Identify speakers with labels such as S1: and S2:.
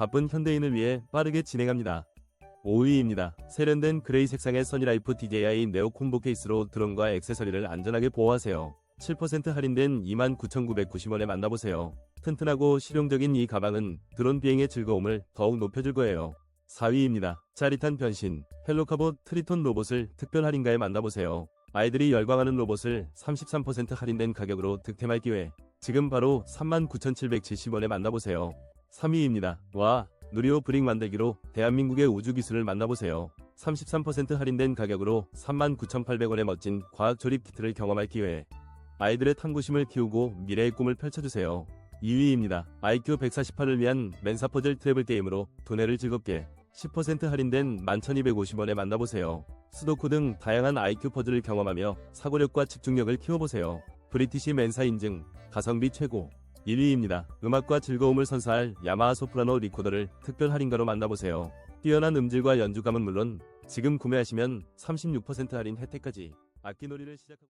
S1: 바쁜 현대인을 위해 빠르게 진행합니다. 5위입니다. 세련된 그레이 색상의 써니라이프 DJI 네오 콤보 케이스로 드론과 액세서리를 안전하게 보호하세요. 7% 할인된 29,990원에 만나보세요. 튼튼하고 실용적인 이 가방은 드론 비행의 즐거움을 더욱 높여줄 거예요. 4위입니다. 짜릿한 변신 헬로카보 트리톤 로봇을 특별 할인가에 만나보세요. 아이들이 열광하는 로봇을 33% 할인된 가격으로 득템할 기회. 지금 바로 39,770원에 만나보세요. 3위입니다. 와, 누리호 브릭 만들기로 대한민국의 우주 기술을 만나보세요. 33% 할인된 가격으로 39,800원의 멋진 과학 조립 키트를 경험할 기회. 아이들의 탐구심을 키우고 미래의 꿈을 펼쳐주세요. 2위입니다. IQ 148을 위한 멘사 퍼즐 트래블 게임으로 두뇌를 즐겁게 10% 할인된 11,250원에 만나보세요. 수도쿠 등 다양한 IQ 퍼즐을 경험하며 사고력과 집중력을 키워보세요. 브리티시 멘사 인증, 가성비 최고. 1위입니다. 음악과 즐거움을 선사할 야마하 소프라노 리코더를 특별 할인가로 만나보세요. 뛰어난 음질과 연주감은 물론 지금 구매하시면 36% 할인 혜택까지 악기놀이를 시작하고